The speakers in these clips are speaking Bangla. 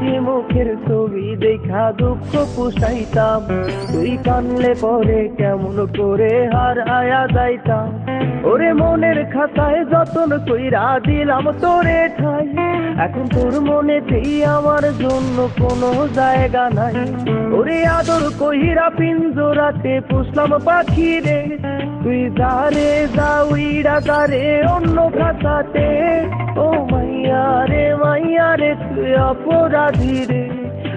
হাসি মুখের ছবি দেখা দুঃখ পুষাইতাম। তুই কানলে পরে কেমন করে হারায়া যাইতাম। ওরে মনের খাতায় যতন কইরা দিলাম তোরে ঠাই। এখন তোর মনেতেই আমার জন্য কোনো জায়গা নাই। ওরে আদর কহিরা পিঞ্জোরাতে পুষলাম পাখি রে। তুই যারে যা উইরা তারে অন্য খাতাতে। ও মাইয়া রে রে অপরাধী রে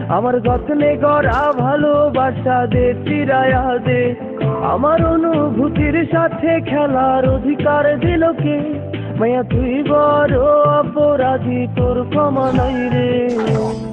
আমার যত্নে গড়া ভালোবাসা দে চিরায়া দে। আমার অনুভূতির সাথে খেলার অধিকার দিল কে? মাইয়া তুই বড় অপরাধী, তোর ক্ষমা নাই রে।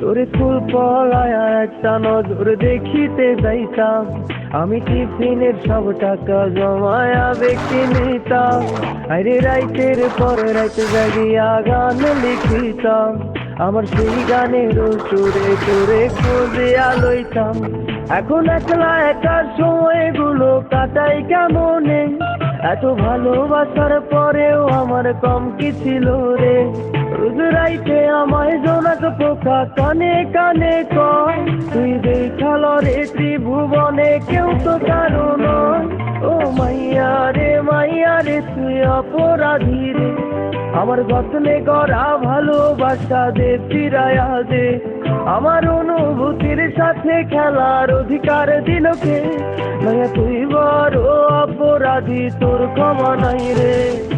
তোরে ফুল পলায়া একটা নজর দেখিতে যাইতাম। আমি টিফিনের সব টাকা জমায়া বেঁকে নিতাম। আরে রাইতের পর রাইতে জাগিয়া গান লিখিতাম। আমার সেই গানের সুরে তোরে খুঁজিয়া লইতাম। এখন একলা একা সময়গুলো কাটাই কেমনে? এত ভালোবাসার পরেও আমার কম কি ছিল রে? রোজ রাইতে আমায় জোনাক পোকা কানে কানে কয়, তুই দেখাল রে ত্রিভুবনে, কেউ তো কারও নয়। ও মাইয়া রে মাইয়া রে, তুই অপরাধী রে। আমার যত্নে করা ভালোবাসা দে ফিরায়া দে। আমার অনুভূতির সাথে খেলার অধিকার দিল কে? মাইয়া তুই বড় অপরাধী, তোর ক্ষমা নাই রে।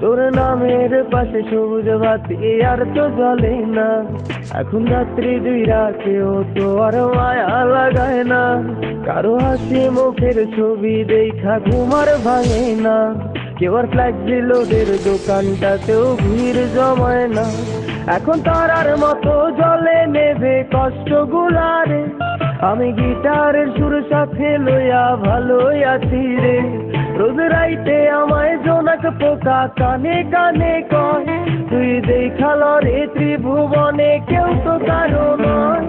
তোর নামের পাশে সবুজ বাতি আর তো জ্বলে না। এখন রাত্রি দুই রাতেও তো আর মায়া লাগায় না। কারও হাসি মুখের ছবি দেখা ঘুমার ভাঙে না। কেউ আর ফ্ল্যাক্সি লোডের দোকানটাতেও ভিড় জমায় না। এখন তারার মতো জলে নেবে কষ্ট গুলারে আমি গিটারের সুর সাথে লইয়া ভালোই আছি রে। রোজ রাইতে আমায় জোনাক পোকা কানে কানে কয়। তুই দেখাল রে ত্রিভুবনে কেউ তো কারও নয়।